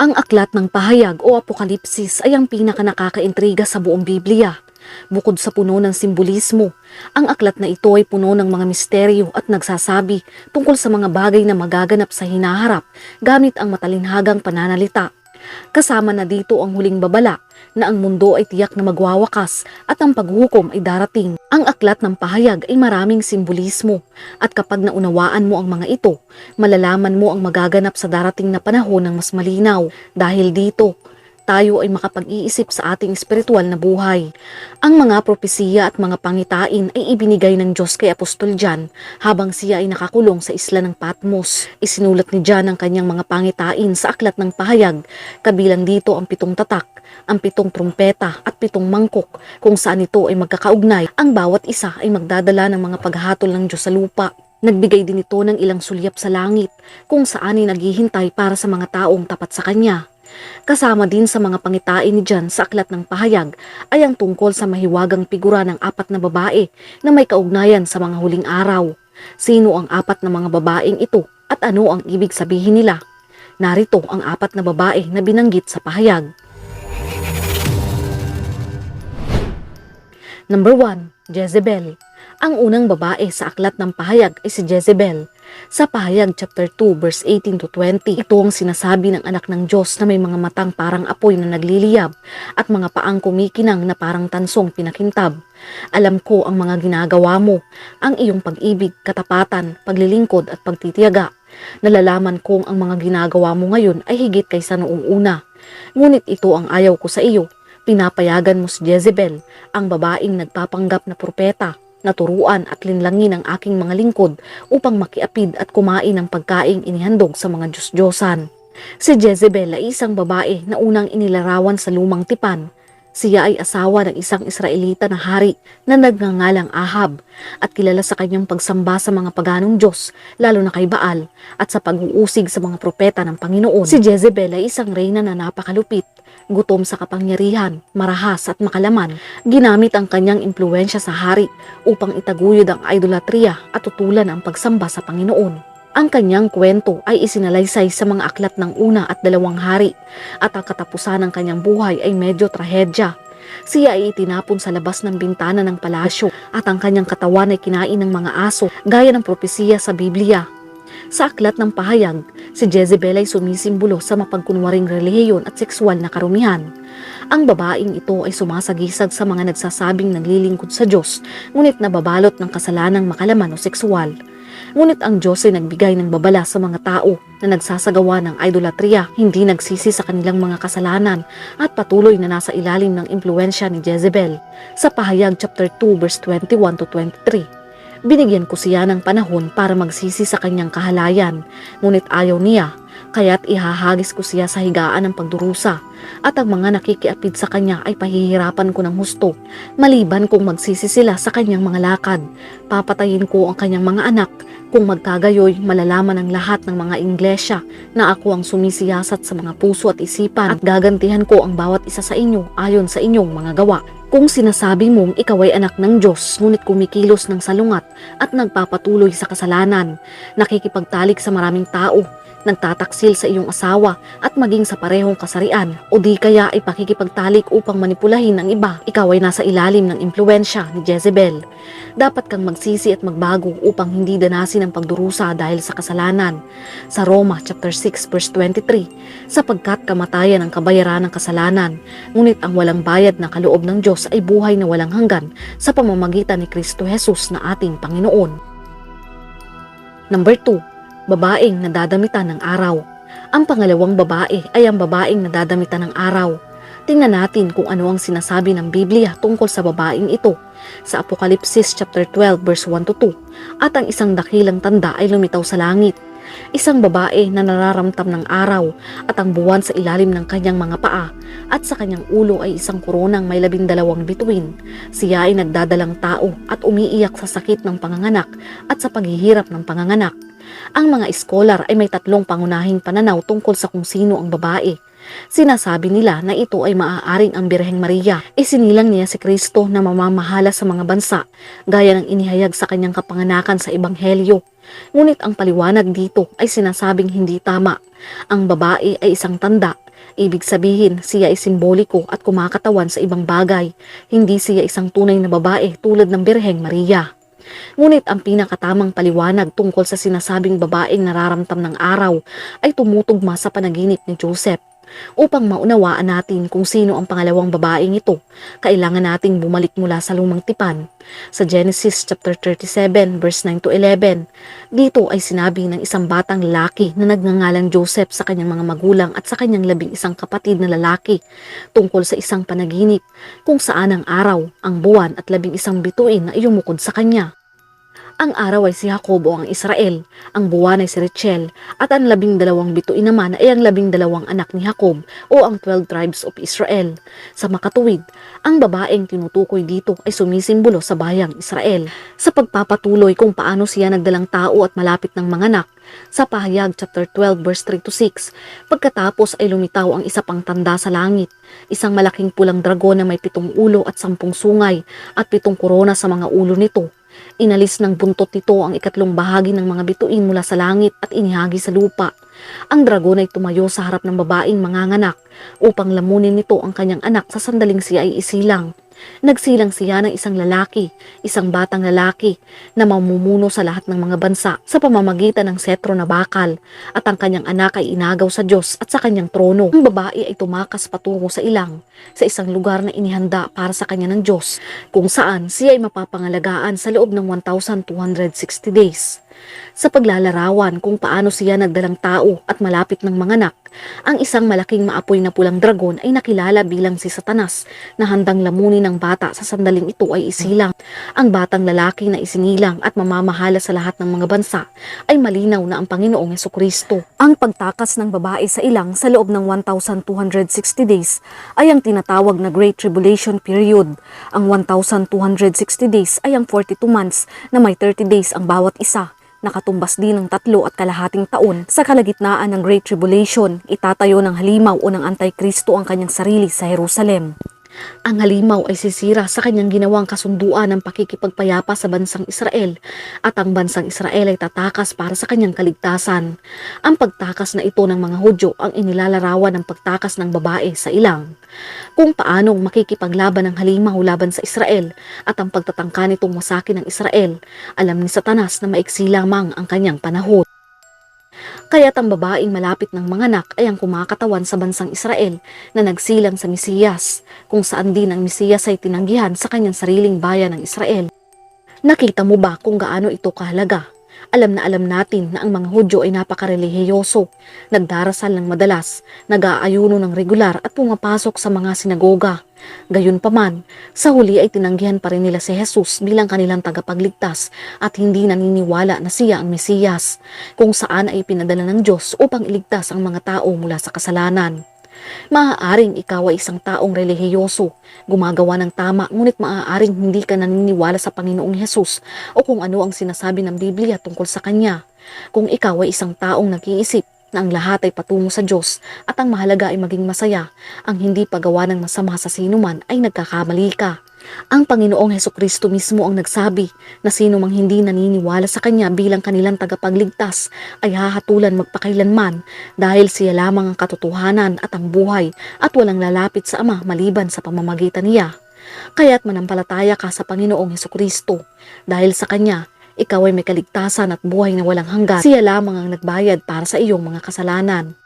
Ang aklat ng pahayag o apokalipsis ay ang pinaka nakakaintriga sa buong Biblia. Bukod sa puno ng simbolismo, ang aklat na ito ay puno ng mga misteryo at nagsasabi tungkol sa mga bagay na magaganap sa hinaharap gamit ang matalinhagang pananalita. Kasama na dito ang huling babala na ang mundo ay tiyak na magwawakas at ang paghukom ay darating. Ang aklat ng pahayag ay maraming simbolismo at kapag naunawaan mo ang mga ito, malalaman mo ang magaganap sa darating na panahon ng mas malinaw. Dahil dito, tayo ay makapag-iisip sa ating espiritual na buhay. Ang mga propesiya at mga pangitain ay ibinigay ng Diyos kay Apostol John habang siya ay nakakulong sa isla ng Patmos. Isinulat ni John ang kanyang mga pangitain sa aklat ng pahayag, kabilang dito ang pitong tatak, ang pitong trumpeta at pitong mangkok kung saan ito ay magkakaugnay. Ang bawat isa ay magdadala ng mga paghatol ng Diyos sa lupa. Nagbigay din ito ng ilang sulyap sa langit kung saan ay naghihintay para sa mga taong tapat sa Kanya. Kasama din sa mga pangitain ni John sa aklat ng pahayag ay ang tungkol sa mahiwagang figura ng apat na babae na may kaugnayan sa mga huling araw. Sino ang apat na mga babaeng ito at ano ang ibig sabihin nila? Narito ang apat na babae na binanggit sa pahayag. Number 1, Jezebel. Ang unang babae sa aklat ng pahayag ay si Jezebel. Sa pahayag chapter 2 verse 18 to 20, ito ang sinasabi ng anak ng Diyos na may mga matang parang apoy na nagliliyab at mga paang kumikinang na parang tansong pinakintab. Alam ko ang mga ginagawa mo, ang iyong pag-ibig, katapatan, paglilingkod at pagtitiyaga. Nalalaman kong ang mga ginagawa mo ngayon ay higit kaysa noong una. Ngunit ito ang ayaw ko sa iyo. Pinapayagan mo si Jezebel, ang babaeng nagpapanggap na propeta, naturuan at linlangin ang aking mga lingkod upang makiapid at kumain ng pagkaing inihandog sa mga Diyos-Diyosan. Si Jezebel ay isang babae na unang inilarawan sa lumang tipan. Siya ay asawa ng isang Israelita na hari na nagngangalang Ahab at kilala sa kanyang pagsamba sa mga paganong Diyos, lalo na kay Baal, at sa pag-uusig sa mga propeta ng Panginoon. Si Jezebel ay isang reyna na napakalupit, gutom sa kapangyarihan, marahas at makalaman. Ginamit ang kanyang impluensya sa hari upang itaguyod ang idolatria at tutulan ang pagsamba sa Panginoon. Ang kanyang kwento ay isinalaysay sa mga aklat ng una at dalawang hari at ang katapusan ng kanyang buhay ay medyo trahedya. Siya ay itinapon sa labas ng bintana ng palasyo at ang kanyang katawan ay kinain ng mga aso gaya ng propesiya sa Biblia. Sa aklat ng pahayag, si Jezebel ay sumisimbolo sa mapagkunwaring relihiyon at sexual na karumihan. Ang babaeng ito ay sumasagisag sa mga nagsasabing naglilingkod sa Diyos, ngunit nababalot ng kasalanang makalaman o sexual. Ngunit ang Diyos ay nagbigay ng babala sa mga tao na nagsasagawa ng idolatria, hindi nagsisi sa kanilang mga kasalanan at patuloy na nasa ilalim ng impluensya ni Jezebel. Sa pahayag chapter 2 verse 21 to 23, binigyan ko siya ng panahon para magsisi sa kanyang kahalayan, ngunit ayaw niya, kaya't ihahagis ko siya sa higaan ng pagdurusa at ang mga nakikiapid sa kanya ay pahihirapan ko ng husto. Maliban kung magsisi sila sa kanyang mga lakad, papatayin ko ang kanyang mga anak kung magkagayoy malalaman ng lahat ng mga inglesya na ako ang sumisiyasat sa mga puso at isipan at gagantihan ko ang bawat isa sa inyo ayon sa inyong mga gawa. Kung sinasabi mong ikaw ay anak ng Diyos ngunit kumikilos ng salungat at nagpapatuloy sa kasalanan, nakikipagtalik sa maraming tao, nagtataksil sa iyong asawa at maging sa parehong kasarian o di kaya ay pakikipagtalik upang manipulahin ang iba, ikaw ay nasa ilalim ng impluensya ni Jezebel. Dapat kang magsisi at magbago upang hindi danasin ang pagdurusa dahil sa kasalanan. Sa Roma chapter 6 verse 23, sapagkat kamatayan ang kabayaran ng kasalanan, ngunit ang walang bayad na kaloob ng Diyos ay buhay na walang hanggan sa pamamagitan ni Kristo Jesus na ating Panginoon. Number 2, babaeng nadadamitan ng araw. Ang pangalawang babae ay ang babaeng nadadamitan ng araw. Tingnan natin kung ano ang sinasabi ng Biblia tungkol sa babaeng ito sa Apokalipsis chapter 12 verse 1 to 2 at ang isang dakilang tanda ay lumitaw sa langit. Isang babae na nararamtam ng araw at ang buwan sa ilalim ng kanyang mga paa at sa kanyang ulo ay isang koronang may labindalawang bituin. Siya ay nagdadalang tao at umiiyak sa sakit ng panganganak at sa paghihirap ng panganganak. Ang mga iskolar ay may tatlong pangunahing pananaw tungkol sa kung sino ang babae. Sinasabi nila na ito ay maaaring ang Birheng Maria. Isinilang niya si Kristo na mamamahala sa mga bansa, gaya ng inihayag sa kanyang kapanganakan sa Ebanghelyo. Ngunit ang paliwanag dito ay sinasabing hindi tama. Ang babae ay isang tanda, Ibig sabihin, siya ay simboliko at kumakatawan sa ibang bagay. Hindi siya isang tunay na babae tulad ng Birheng Maria. Ngunit ang pinakatamang paliwanag tungkol sa sinasabing babaeng nararamtam ng araw ay tumutugma sa panaginip ni Joseph. Upang maunawaan natin kung sino ang pangalawang babaeng ito, kailangan nating bumalik mula sa lumang tipan. Sa Genesis chapter 37 verse 9 to 11, dito ay sinabi ng isang batang lalaki na nagngangalang Joseph sa kanyang mga magulang at sa kanyang labing isang kapatid na lalaki tungkol sa isang panaginip kung saan ang araw, ang buwan at labing isang bituin na iyumukod sa kanya. Ang araw ay si Jacob o ang Israel, ang buwan ay si Rachel, at ang labing dalawang bituin naman ay ang labing dalawang anak ni Jacob o ang 12 tribes of Israel. Sa makatuwid, ang babaeng tinutukoy dito ay sumisimbolo sa bayang Israel. Sa pagpapatuloy kung paano siya nagdalang tao at malapit ng mga anak, sa pahayag chapter 12 verse 3 to 6, pagkatapos ay lumitaw ang isa pang tanda sa langit, isang malaking pulang dragon na may pitong ulo at sampung sungay at pitong korona sa mga ulo nito. Inalis ng buntot nito ang ikatlong bahagi ng mga bituin mula sa langit at inihagi sa lupa. Ang dragon ay tumayo sa harap ng babaeng manganganak upang lamunin nito ang kanyang anak sa sandaling siya ay isilang. Nagsilang siya ng isang lalaki, isang batang lalaki na mamumuno sa lahat ng mga bansa sa pamamagitan ng setro na bakal at ang kanyang anak ay inagaw sa Diyos at sa kanyang trono. Ang babae ay tumakas patungo sa ilang sa isang lugar na inihanda para sa kanya ng Diyos kung saan siya ay mapapangalagaan sa loob ng 1,260 days. Sa paglalarawan kung paano siya nagdalang tao at malapit ng mga anak, ang isang malaking maapoy na pulang dragon ay nakilala bilang si Satanas na handang lamunin ng bata sa sandaling ito ay isilang. Ang batang lalaki na isinilang at mamamahala sa lahat ng mga bansa ay malinaw na ang Panginoong Yeso Kristo. Ang pagtakas ng babae sa ilang sa loob ng 1,260 days ay ang tinatawag na Great Tribulation Period. Ang 1,260 days ay ang 42 months na may 30 days ang bawat isa. Nakatumbas din ng tatlo at kalahating taon sa kalagitnaan ng Great Tribulation, itatayo ng halimaw o ng Antikristo ang kanyang sarili sa Jerusalem. Ang halimaw ay sisira sa kanyang ginawang kasunduan ng pakikipagpayapa sa bansang Israel at ang bansang Israel ay tatakas para sa kanyang kaligtasan. Ang pagtakas na ito ng mga Hudyo ang inilalarawan ng pagtakas ng babae sa ilang. Kung paanong makikipaglaban ng halimaw laban sa Israel at ang pagtatangka nitong masakin ng Israel, alam ni Satanas na maiksi lamang ang kanyang panahon. Kaya't ang babaeng malapit ng mga anak ay ang kumakatawan sa bansang Israel na nagsilang sa Mesiyas, kung saan din ang Mesiyas ay tinanggihan sa kanyang sariling bayan ng Israel. Nakita mo ba kung gaano ito kahalaga? Alam na alam natin na ang mga Hudyo ay napakarelihiyoso, nagdarasal ng madalas, nag-aayuno ng regular at pumapasok sa mga sinagoga. Gayunpaman, sa huli ay tinanggihan pa rin nila si Jesus bilang kanilang tagapagligtas at hindi naniniwala na siya ang Mesiyas, kung saan ay pinadala ng Diyos upang iligtas ang mga tao mula sa kasalanan. Maaaring ikaw ay isang taong relihiyoso, gumagawa ng tama ngunit maaaring hindi ka naniniwala sa Panginoong Hesus o kung ano ang sinasabi ng Biblia tungkol sa Kanya. Kung ikaw ay isang taong nag-iisip na ang lahat ay patungo sa Diyos at ang mahalaga ay maging masaya, ang hindi paggawa ng masama sa sinuman ay nagkakamali ka. Ang Panginoong Heso Kristo mismo ang nagsabi na sino mang hindi naniniwala sa Kanya bilang kanilang tagapagligtas ay hahatulan magpakailanman dahil siya lamang ang katotohanan at ang buhay at walang lalapit sa Ama maliban sa pamamagitan niya. Kaya't manampalataya ka sa Panginoong Heso Kristo dahil sa Kanya ikaw ay may kaligtasan at buhay na walang hanggan. Siya lamang ang nagbayad para sa iyong mga kasalanan.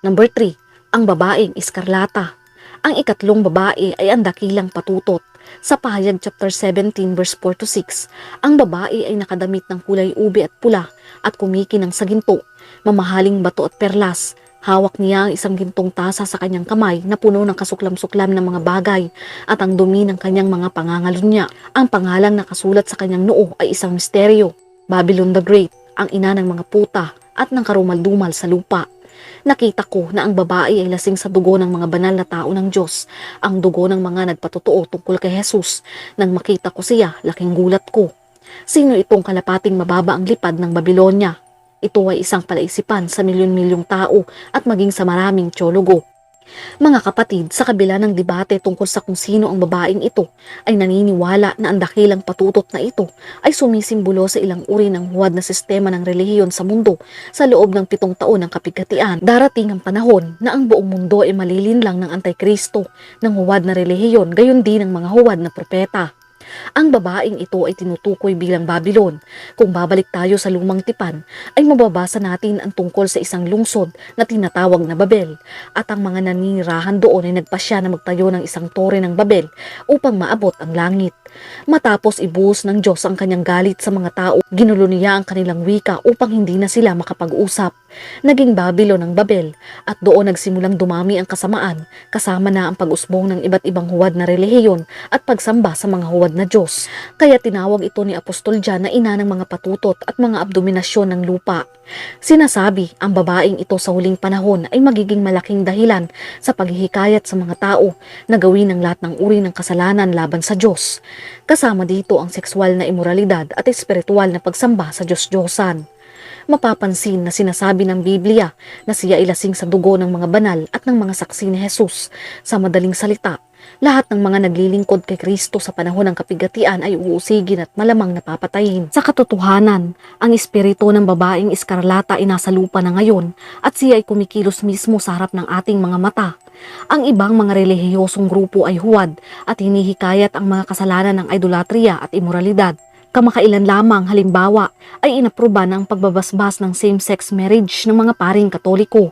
Number 3. Ang babaeng iskarlata. Ang ikatlong babae ay ang dakilang patutot. Sa pahayag chapter 17 verse 4 to 6, ang babae ay nakadamit ng kulay ube at pula at kumikinang sa ginto, mamahaling bato at perlas. Hawak niya ang isang gintong tasa sa kanyang kamay na puno ng kasuklam-suklam ng mga bagay at ang dumi ng kanyang mga pangangalunya. Ang pangalang nakasulat sa kanyang noo ay isang misteryo, Babylon the Great, ang ina ng mga puta at ng karumaldumal sa lupa. Nakita ko na ang babae ay lasing sa dugo ng mga banal na tao ng Diyos, ang dugo ng mga nagpatotoo tungkol kay Jesus. Nang makita ko siya, laking gulat ko. Sino itong kalapating mababa ang lipad ng Babylonia? Ito ay isang palaisipan sa milyon-milyong tao at maging sa maraming tiyologo. Mga kapatid, sa kabila ng debate tungkol sa kung sino ang babaeng ito, ay naniniwala na ang dakilang patutot na ito ay sumisimbolo sa ilang uri ng huwad na sistema ng relihiyon sa mundo sa loob ng pitong taon ng kapigatian. Darating ang panahon na ang buong mundo ay malilinlang ng Antikristo ng huwad na relihiyon gayon din ng mga huwad na propeta. Ang babaeng ito ay tinutukoy bilang Babylon. Kung babalik tayo sa lumang tipan, ay mababasa natin ang tungkol sa isang lungsod na tinatawag na Babel at ang mga naninirahan doon ay nagpasya na magtayo ng isang tore ng Babel upang maabot ang langit. Matapos ibuhos ng Diyos ang kanyang galit sa mga tao, ginulo niya ang kanilang wika upang hindi na sila makapag-usap. Naging Babylon ang Babel at doon nagsimulang dumami ang kasamaan kasama na ang pag-usbong ng iba't ibang huwad na relihiyon at pagsamba sa mga huwad na Diyos. Kaya tinawag ito ni Apostol John na ina ng mga patutot at mga abdominasyon ng lupa. Sinasabi ang babaeng ito sa huling panahon ay magiging malaking dahilan sa paghihikayat sa mga tao na gawin ang lahat ng uri ng kasalanan laban sa Diyos. Kasama dito ang sexual na imoralidad at espiritual na pagsamba sa Diyos-Diyosan mapapansin na sinasabi ng Biblia na siya ay lasing sa dugo ng mga banal at ng mga saksi ni Jesus. Sa madaling salita, lahat ng mga naglilingkod kay Kristo sa panahon ng kapigatian ay uusigin at malamang napapatayin. Sa katotohanan, ang espiritu ng babaeng iskarlata ay nasa lupa na ngayon at siya ay kumikilos mismo sa harap ng ating mga mata. Ang ibang mga relihiyosong grupo ay huwad at hinihikayat ang mga kasalanan ng idolatria at imoralidad. Kamakailan lamang halimbawa ay inaproba ng pagbabasbas ng same-sex marriage ng mga paring katoliko.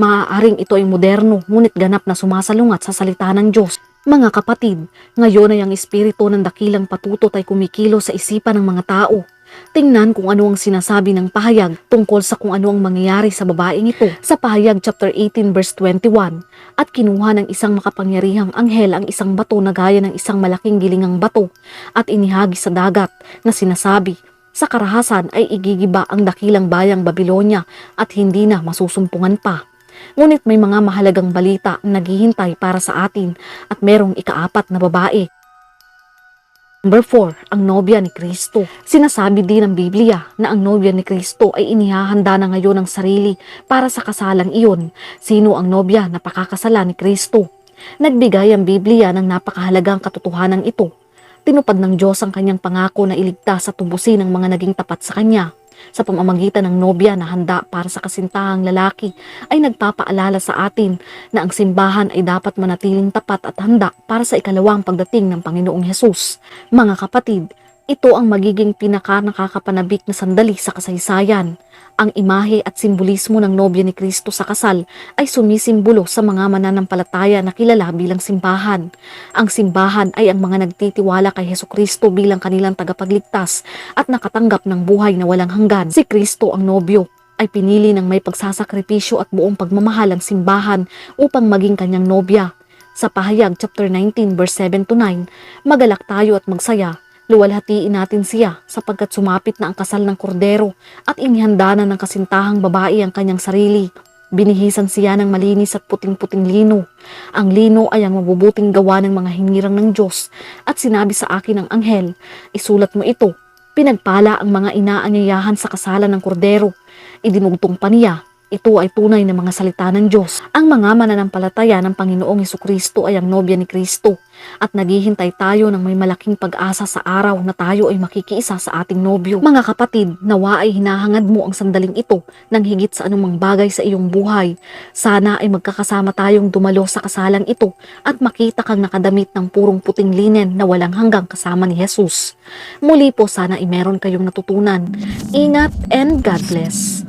Maaaring ito ay moderno ngunit ganap na sumasalungat sa salita ng Diyos. Mga kapatid, ngayon ay ang espiritu ng dakilang patutot ay kumikilo sa isipan ng mga tao. Tingnan kung ano ang sinasabi ng pahayag tungkol sa kung ano ang mangyayari sa babaeng ito sa pahayag chapter 18 verse 21 at kinuha ng isang makapangyarihang anghel ang isang bato na gaya ng isang malaking gilingang bato at inihagi sa dagat na sinasabi sa karahasan ay igigiba ang dakilang bayang Babylonia at hindi na masusumpungan pa. Ngunit may mga mahalagang balita ang naghihintay para sa atin at merong ikaapat na babae Number 4, ang nobya ni Kristo. Sinasabi din ng Biblia na ang nobya ni Kristo ay inihahanda na ngayon ng sarili para sa kasalang iyon. Sino ang nobya na pakakasala ni Kristo? Nagbigay ang Biblia ng napakahalagang katotohanan ito. Tinupad ng Diyos ang kanyang pangako na iligtas at tubusin ang mga naging tapat sa kanya sa pamamagitan ng nobya na handa para sa kasintahang lalaki ay nagpapaalala sa atin na ang simbahan ay dapat manatiling tapat at handa para sa ikalawang pagdating ng Panginoong Hesus. Mga kapatid, ito ang magiging pinaka nakakapanabik na sandali sa kasaysayan. Ang imahe at simbolismo ng nobya ni Kristo sa kasal ay sumisimbolo sa mga mananampalataya na kilala bilang simbahan. Ang simbahan ay ang mga nagtitiwala kay Heso Kristo bilang kanilang tagapagligtas at nakatanggap ng buhay na walang hanggan. Si Kristo ang nobyo ay pinili ng may pagsasakripisyo at buong pagmamahal ang simbahan upang maging kanyang nobya. Sa pahayag chapter 19 verse 7 to 9, magalak tayo at magsaya luwalhatiin natin siya sapagkat sumapit na ang kasal ng kordero at inihanda na ng kasintahang babae ang kanyang sarili. Binihisan siya ng malinis at puting-puting lino. Ang lino ay ang mabubuting gawa ng mga hinirang ng Diyos at sinabi sa akin ng anghel, isulat mo ito. Pinagpala ang mga inaanyayahan sa kasalan ng kordero. Idinugtong pa niya ito ay tunay na mga salita ng Diyos. Ang mga mananampalataya ng Panginoong Kristo ay ang nobya ni Kristo at naghihintay tayo ng may malaking pag-asa sa araw na tayo ay makikiisa sa ating nobyo. Mga kapatid, nawa ay hinahangad mo ang sandaling ito ng higit sa anumang bagay sa iyong buhay. Sana ay magkakasama tayong dumalo sa kasalang ito at makita kang nakadamit ng purong puting linen na walang hanggang kasama ni Jesus. Muli po sana ay meron kayong natutunan. Ingat and God bless.